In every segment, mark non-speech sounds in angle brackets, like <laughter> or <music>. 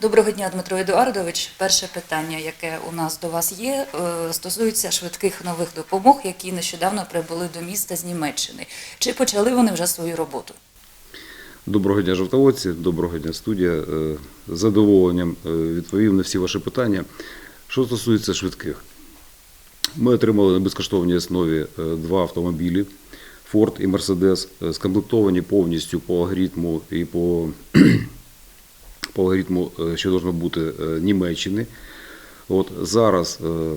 Доброго дня, Дмитро Едуардович. Перше питання, яке у нас до вас є, е, стосується швидких нових допомог, які нещодавно прибули до міста з Німеччини. Чи почали вони вже свою роботу? Доброго дня, жовтоводці, доброго дня, студія. Е, З задоволенням е, відповів на всі ваші питання. Що стосується швидких, ми отримали на безкоштовній основі два автомобілі Ford і е, скомплектовані повністю по алгоритму і по, по алгоритму, е, що должно бути е, Німеччини. От зараз е,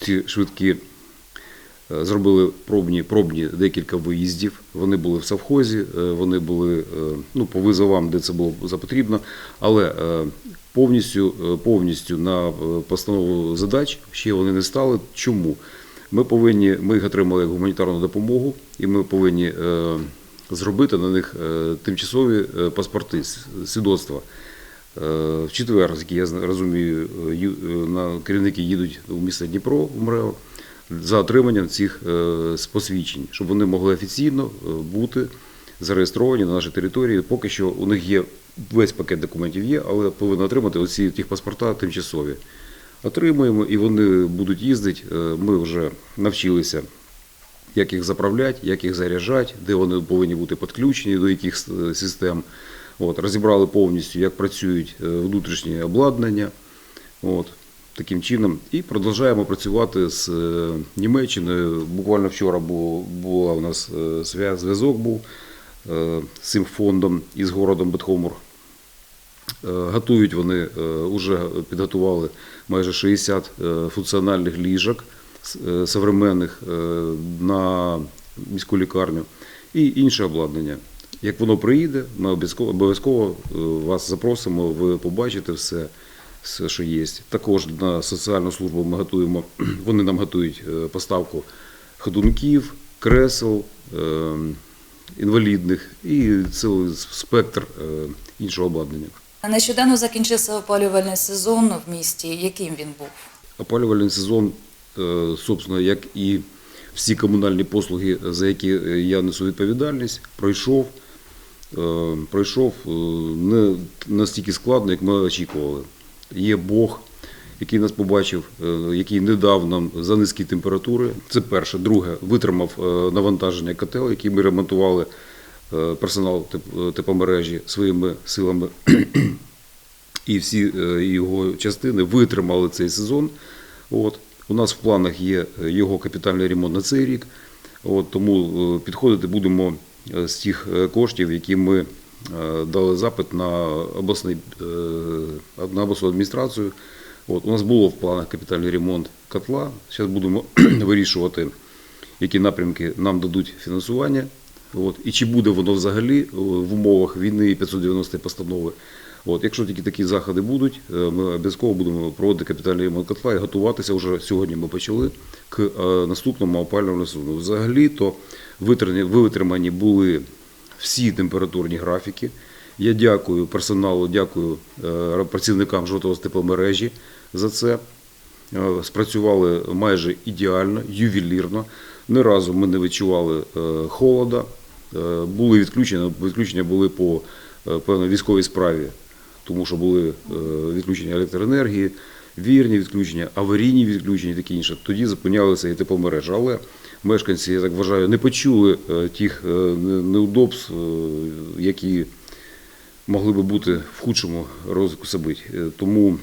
ці швидкі Зробили пробні, пробні декілька виїздів. Вони були в совхозі, вони були ну, по визовам, де це було запотрібно, але повністю, повністю на постанову задач ще вони не стали. Чому? Ми повинні, ми їх отримали як гуманітарну допомогу, і ми повинні зробити на них тимчасові паспорти, свідоцтва. Е, В четвер, я розумію, е, е, на керівники їдуть у місто Дніпро в МРЕО за отриманням цих посвідчень, щоб вони могли офіційно бути зареєстровані на нашій території. Поки що у них є весь пакет документів є, але повинні отримати оці ті паспорта тимчасові. Отримуємо і вони будуть їздити. Ми вже навчилися як їх заправляти, як їх заряджати, де вони повинні бути підключені, до яких систем. От, розібрали повністю, як працюють е, внутрішні обладнання. От, таким чином. І продовжуємо працювати з е, Німеччиною. Буквально вчора було, була у нас е, зв'язок був з цим фондом із городом Бетхомур. Готують вони, вже підготували майже 60 е, функціональних ліжок современних на міську лікарню і інше обладнання. Як воно приїде, ми обов'язково обов'язково е, вас запросимо, ви побачите все, все, що є. Також на соціальну службу ми готуємо, <clears throat> вони нам готують е, поставку ходунків, кресел, е, інвалідних і цілий спектр іншого обладнання. Нещодавно закінчився опалювальний сезон в місті. Яким він був? Опалювальний сезон, собственно, як і всі комунальні послуги, за які я несу відповідальність, пройшов. Е, Пройшов е, не настільки складно, як ми очікували. Є Бог, який нас побачив, е, який не дав нам за низькі температури. Це перше. Друге, витримав навантаження котел, який ми ремонтували персонал теп- тепломережі своїми силами і всі його частини витримали цей сезон. От. У нас в планах є його капітальний ремонт на цей рік. От, тому підходити будемо з тих е, коштів, які ми е, дали запит на, обласний, е, на обласну адміністрацію. От, у нас було в планах капітальний ремонт котла. Зараз будемо <clears throat> вирішувати, які напрямки нам дадуть фінансування. От. І чи буде воно взагалі е, в умовах війни і 590 постанови. От, якщо тільки такі заходи будуть, е, ми обов'язково будемо проводити капітальний ремонт котла і готуватися вже сьогодні. Ми почали к е, наступному опалювальному сезону. Взагалі то витримані, були всі температурні графіки. Я дякую персоналу, дякую е, працівникам жовтого тепломережі за це. Е, Спрацювали майже ідеально, ювелірно. Ні разу ми не відчували е, холода. Були відключення, відключення були по певно військовій справі, тому що були відключення електроенергії, вірні відключення, аварійні відключення і таке інше. Тоді зупинялися і тепломережа. Але мешканці, я так вважаю, не почули е, тих е, неудобств, е, які могли би бути в худшому розвитку событий. Тому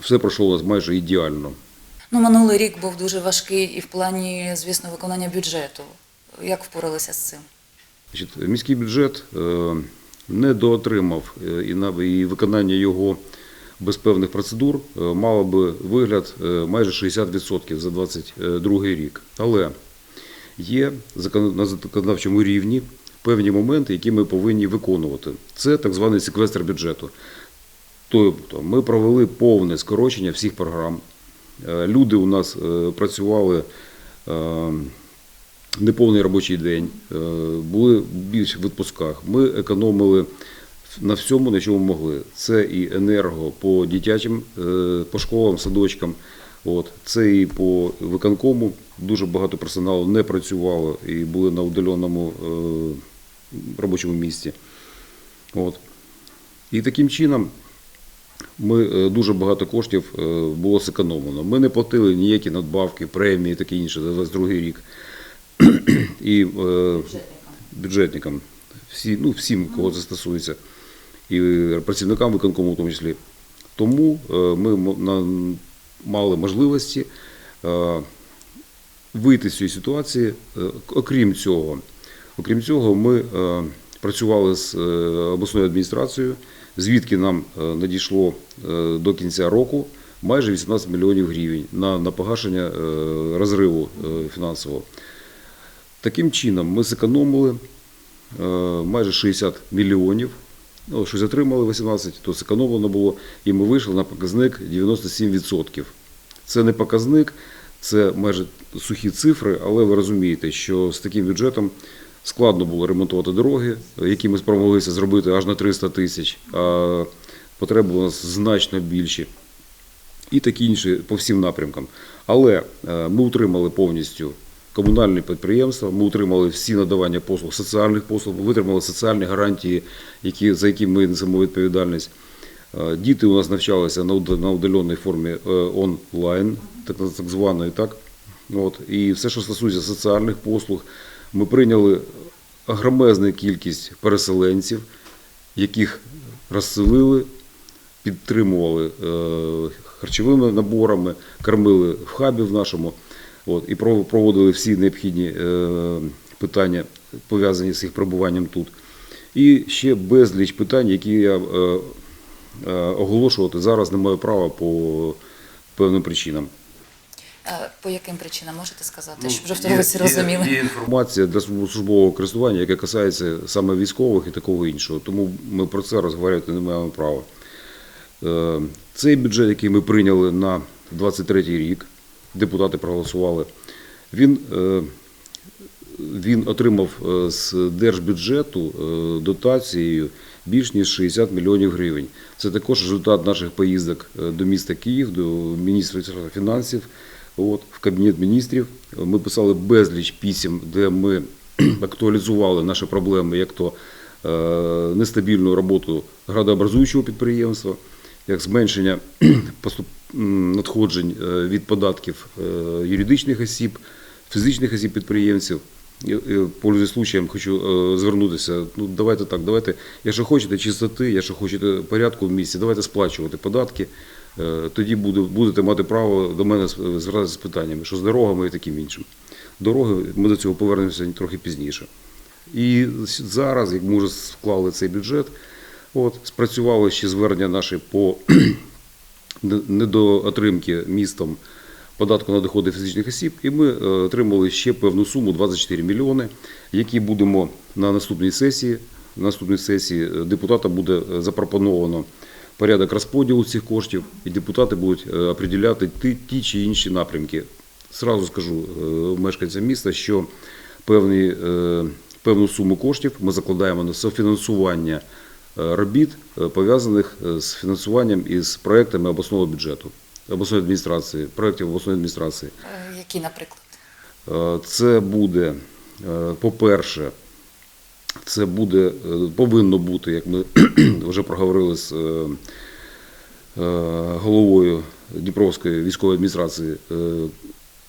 все пройшло майже ідеально. Ну, минулий рік був дуже важкий і в плані, звісно, виконання бюджету. Як впоралися з цим? Міський бюджет не доотримав і на і виконання його без певних процедур е, мало би вигляд е, майже 60% за 2022 рік. Але є на законодавчому рівні певні моменти, які ми повинні виконувати. Це так званий секвестр бюджету. Тобто ми провели повне скорочення всіх програм. Е, Люди у нас працювали неповний робочий день, були більш в відпусках. Ми економили на всьому, на чому могли. Це і енерго по дитячим, е, по школам, садочкам. От. Це і по виконкому. Дуже багато персоналу не працювало і були на удаленому е, робочому місці. От. І таким чином ми е, дуже багато коштів було зекономлено. Ми не платили ніякі надбавки, премії, таке інше за 22 рік. І е, бюджетникам, всі, ну, всім, кого це стосується, і працівникам виконкому в тому числі. Тому е, ми мали можливості е, вийти з цієї ситуації. Е, Окрім цього, окрім цього, ми працювали з обласною адміністрацією, звідки нам надійшло до кінця року майже 18 мільйонів гривень на, на погашення розриву фінансового. Таким чином, ми зекономили майже 60 мільйонів. Ну, щось отримали 18, то зекономлено було, і ми вийшли на показник 97%. Це не показник, це майже сухі цифри, але ви розумієте, що з таким бюджетом складно було ремонтувати дороги, які ми спромоглися зробити аж на 300 тисяч, а потреби у нас значно більші і такі інші по всім напрямкам. Але е, ми утримали повністю комунальні підприємства, ми утримали всі надавання послуг, соціальних послуг, ми витримали соціальні гарантії, які, за які ми несемо відповідальність. Е, Діти у нас навчалися на уд- удаленій формі е, онлайн, так, званої, так. От. І все, що стосується соціальних послуг, ми прийняли огромезну кількість переселенців, яких розселили, підтримували е, харчовими наборами, кормили в хабі в нашому, от, і проводили всі необхідні е, питання, пов'язані з їх перебуванням тут. І ще безліч питань, які я е, е, оголошувати зараз не маю права по певним причинам. По яким причинам можете сказати, Ну, щоб вже всі розуміли? Є, є інформація для службового користування, яка касається саме військових і такого іншого. Тому ми про це розговорювати не маємо права. Цей бюджет, який ми прийняли на 23 рік, депутати проголосували, він, е, він отримав е, з держбюджету е, дотацією більш ніж 60 мільйонів гривень. Це також результат наших поїздок до міста Київ, до міністра фінансів, от, в кабінет міністрів. Ми писали безліч пісім, де ми <clears throat> актуалізували наші проблеми, як то нестабільну роботу градообразуючого підприємства, як зменшення <clears throat> поступ- надходжень е, від податків е, юридичних осіб, фізичних осіб підприємців. І, случаєм, хочу е, звернутися. Ну давайте так, давайте, якщо хочете чистоти, якщо хочете порядку в місті, давайте сплачувати податки. Тоді будете мати право до мене звертатися з питаннями, що з дорогами і таким іншим. Дороги ми до цього повернемося трохи пізніше. І зараз, як ми вже склали цей бюджет, от, спрацювали ще звернення наші по недоотримки містом податку на доходи фізичних осіб, і ми е, отримали ще певну суму 24 мільйони, які будемо на наступній сесії. На наступній сесії е, депутата буде е, запропоновано порядок розподілу цих коштів, і депутати будуть определяти ті, ті чи інші напрямки. Сразу скажу мешканцям міста, що певні, певну суму коштів ми закладаємо на софінансування робіт, е, пов'язаних е, з фінансуванням із проектами обласного бюджету, обласної адміністрації, проєктів обласної адміністрації. Е, Які, наприклад? Е, Це буде, е, по-перше, це буде, е, повинно бути, як ми <clears throat> вже проговорили з е, е, головою Дніпровської військової адміністрації, е,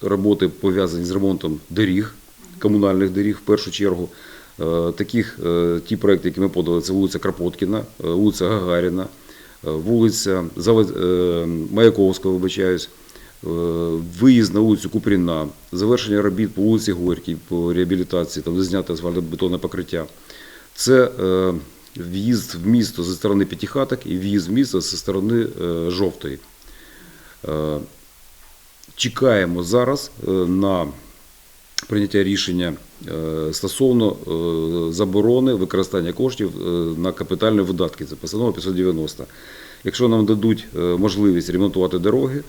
роботи пов'язані з ремонтом доріг, комунальних доріг в першу чергу. Е, Таких е, ті проекти, які ми подали, це вулиця Крапоткіна, е, вулиця Гагаріна, вулиця Маяковського, вибачаюсь, виїзд на вулицю Купріна, завершення робіт по вулиці Горькій, по реабілітації, там знято асфальтобетонне покриття. Це в'їзд в місто зі сторони П'ятихаток і в'їзд в місто зі сторони Жовтої. Чекаємо зараз на прийняття рішення стосовно е, заборони використання коштів е, на капітальні видатки. Це постанова 590. Якщо нам дадуть е, можливість ремонтувати дороги,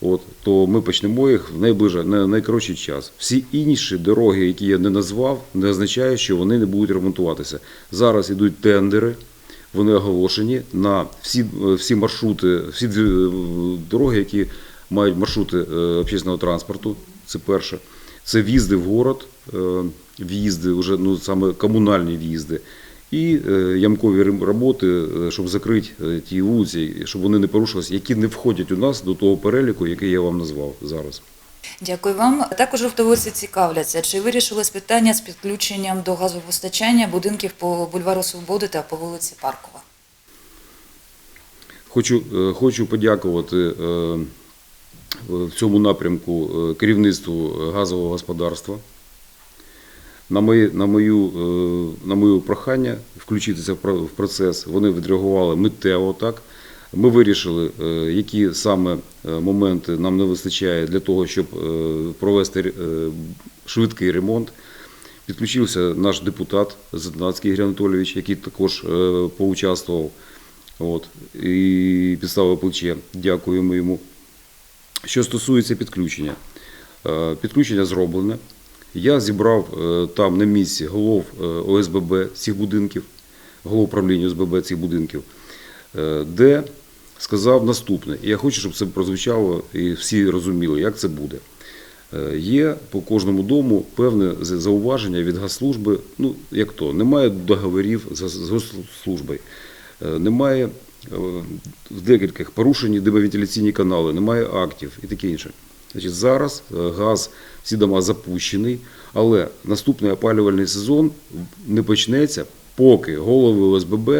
от, то ми почнемо їх в найближчий, на найкоротший час. Всі інші дороги, які я не назвав, не означає, що вони не будуть ремонтуватися. Зараз йдуть тендери. Вони оголошені на всі, е, всі маршрути, всі е, дороги, які мають маршрути е, общественного транспорту. Це перше. Це в'їзди в город, е, в'їзди, вже ну саме комунальні в'їзди і е, ямкові роботи, е, щоб закрити ті вулиці, щоб вони не порушилися, які не входять у нас до того переліку, який я вам назвав зараз. Дякую вам. Також жовтоводці цікавляться, чи вирішилось питання з підключенням до газопостачання будинків по бульвару Свободи та по вулиці Паркова. Хочу, хочу подякувати в цьому напрямку е, керівництву газового господарства. На моє, на, мою, е, на моє прохання включитися в процес, вони відреагували миттєво так. Ми вирішили, е, які саме е, моменти нам не вистачає для того, щоб е, провести е, швидкий ремонт. Підключився наш депутат Заднацький Ігор Анатолійович, який також е, поучаствував от, і підставив плече. Дякуємо йому. Що стосується підключення, Е, підключення зроблене. Я зібрав е, там на місці голов е, ОСББ цих будинків, голов управління ОСББ цих будинків, де сказав наступне. І я хочу, щоб це прозвучало і всі розуміли, як це буде. Є по кожному дому певне зауваження від газслужби. Ну, як то, немає договорів з Е, немає в декількох порушені димовентиляційні канали, немає актів і таке інше. Значить, зараз е, газ, всі дома запущений, але наступний опалювальний сезон не почнеться, поки голови ОСББ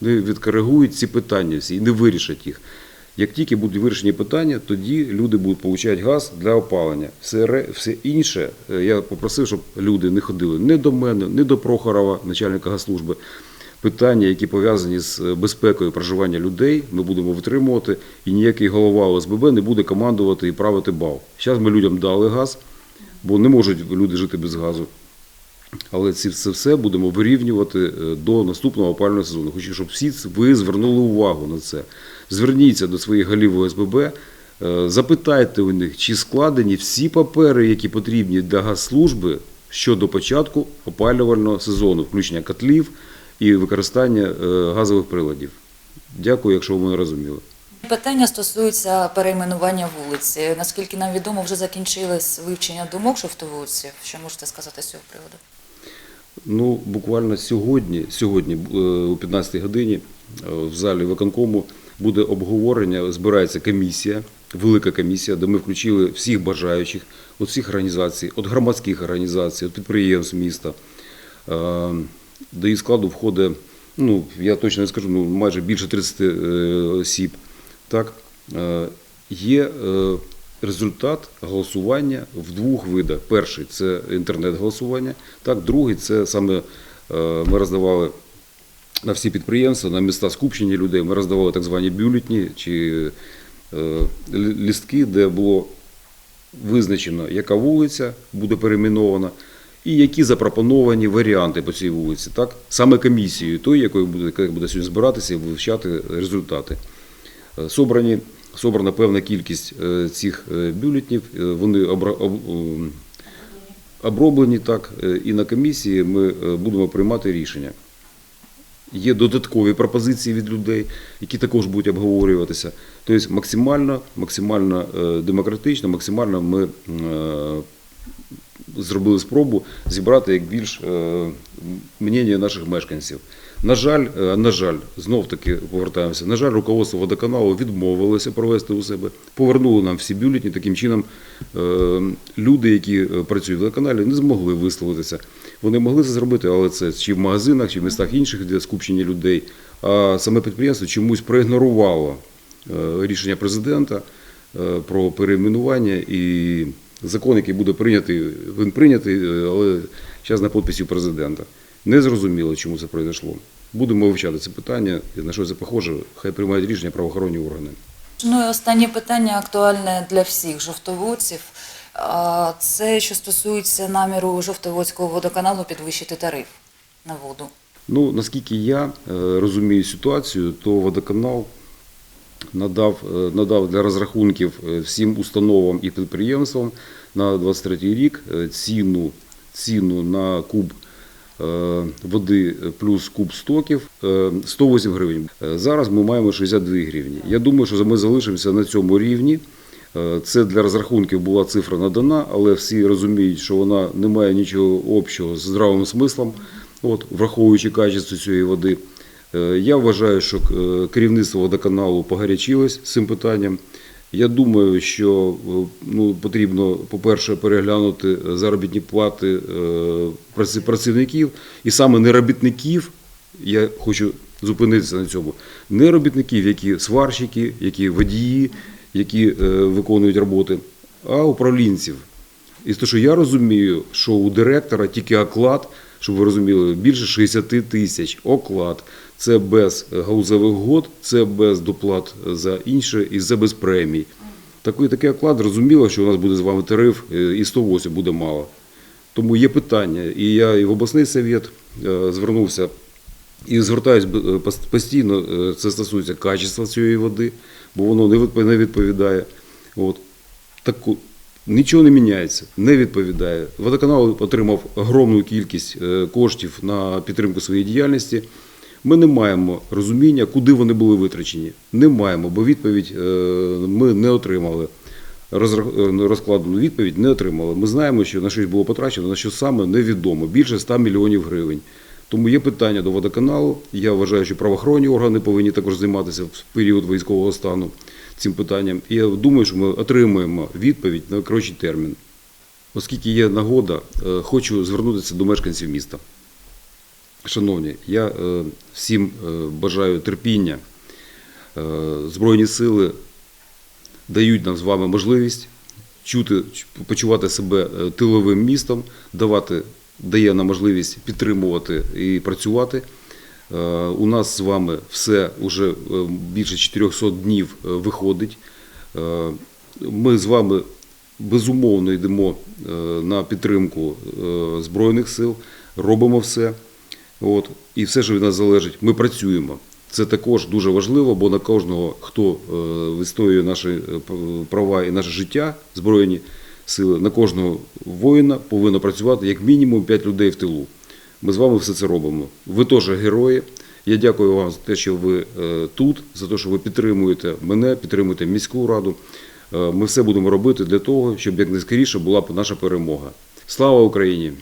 не відкоригують ці питання всі і не вирішать їх. Як тільки будуть вирішені питання, тоді люди будуть отримати газ для опалення. Все, все інше, е, я попросив, щоб люди не ходили не до мене, не до Прохорова, начальника газслужби. Питання, які пов'язані з е, безпекою проживання людей, ми будемо витримувати, і ніякий голова ОСББ не буде командувати і правити бал. Зараз ми людям дали газ, бо не можуть люди жити без газу. Але це все будемо вирівнювати е, до наступного опалювального сезону. Хочу, щоб всі ви звернули увагу на це. Зверніться до своїх голів ОСББ, е, запитайте у них, чи складені всі папери, які потрібні для газслужби щодо початку опалювального сезону, включення котлів і використання е, газових приладів. Дякую, якщо ви мене розуміли. Питання стосується перейменування вулиці. Наскільки нам відомо, вже закінчилось вивчення думок жовтоводців. Що можете сказати з цього приводу? Ну, буквально сьогодні, сьогодні е, о 15-й годині е, в залі виконкому буде обговорення, збирається комісія, велика комісія, де ми включили всіх бажаючих, від всіх організацій, від громадських організацій, від підприємств міста. До її складу входить, ну, я точно не скажу, ну, майже більше 30 е, осіб. Так? Е, Є е, результат голосування в двох видах. Перший це інтернет-голосування, так, другий це саме ми роздавали на всі підприємства, на міста скупчення людей. Ми роздавали так звані бюлетні чи е, лі- лістки, де було визначено, яка вулиця буде перейменована, і які запропоновані варіанти по цій вулиці. Так? Саме комісією, той, якою буде, буде сьогодні збиратися і вивчати результати. Е, Собрані, собрана певна кількість е, цих е, бюлетнів, вони оброблені так, і на комісії ми будемо приймати рішення. Є додаткові пропозиції від людей, які також будуть обговорюватися. Тобто максимально, максимально демократично, максимально ми зробили спробу зібрати як більш е, мнення наших мешканців. На жаль, е, на жаль, знов таки повертаємося. На жаль, руководство водоканалу відмовилося провести у себе, повернули нам всі бюлетні. Таким чином, е, люди, які працюють в водоканалі, не змогли висловитися. Вони могли це зробити, але це чи в магазинах, чи в містах інших, де скупчені людей. А саме підприємство чомусь проігнорувало рішення президента про перейменування і закон, який буде прийнятий, він прийнятий, е, але зараз на підписі президента. Не зрозуміло, чому це пройшло. Будемо вивчати це питання, на що це похоже, хай приймають рішення правоохоронні органи. Ну і останнє питання актуальне для всіх жовтоводців. Це що стосується наміру жовтоводського водоканалу підвищити тариф на воду. Ну, наскільки я е, розумію ситуацію, то водоканал надав, е, надав для розрахунків е, всім установам і підприємствам на 23 рік е, ціну, ціну на куб води плюс куб стоків е, 108 гривень. Зараз ми маємо 62 гривні. Я думаю, що ми залишимося на цьому рівні. Це для розрахунків була цифра надана, але всі розуміють, що вона не має нічого общого з здравим смислом. от, враховуючи качество цієї води. Е, Я вважаю, що е, керівництво водоканалу погарячилось з цим питанням. Я думаю, що е, ну, потрібно, по-перше, переглянути заробітні плати працівників і саме не робітників. Я хочу зупинитися на цьому. Не робітників, які сварщики, які водії, які виконують роботи, а управлінців. І те, що я розумію, що у директора тільки оклад, щоб ви розуміли, більше 60 тисяч оклад. Це без гаузових год, це без доплат за інше і це без премій. Такий, такий оклад, зрозуміло, що у нас буде з вами тариф, е, і 108 буде мало. Тому є питання. І я і в обласний совет е, звернувся і звертаюсь б- е, пос- постійно, це стосується качества цієї води, бо воно не відповідає. От. Таку, нічого не міняється, не відповідає. Водоканал отримав огромну кількість коштів на підтримку своєї діяльності. Ми не маємо розуміння, куди вони були витрачені. Не маємо, бо відповідь е, ми не отримали. Е, Розкладену відповідь не отримали. Ми знаємо, що на щось було потрачено, на що саме невідомо. Більше 100 мільйонів гривень. Тому є питання до водоканалу. Я вважаю, що правоохоронні органи повинні також займатися в період військового стану цим питанням. І я думаю, що ми отримаємо відповідь на коротший термін. Оскільки є нагода, е, хочу звернутися до мешканців міста. Шановні, я е, всім е, бажаю терпіння. Е, Збройні сили дають нам з вами можливість чути, почувати себе тиловим містом, давати, дає нам можливість підтримувати і працювати. У нас з вами все вже більше 400 днів виходить. Ми з вами безумовно йдемо на підтримку Збройних сил, робимо все. От, і все, що від нас залежить, ми працюємо. Це також дуже важливо, бо на кожного, хто е, відстоює наші е, права і наше життя, збройні сили, на кожного воїна повинно працювати як мінімум 5 людей в тилу. Ми з вами все це робимо. Ви теж герої. Я дякую вам за те, що ви е, тут, за те, що ви підтримуєте мене, підтримуєте міську раду. Ми все будемо робити для того, щоб якнайскоріше була наша перемога. Слава Україні!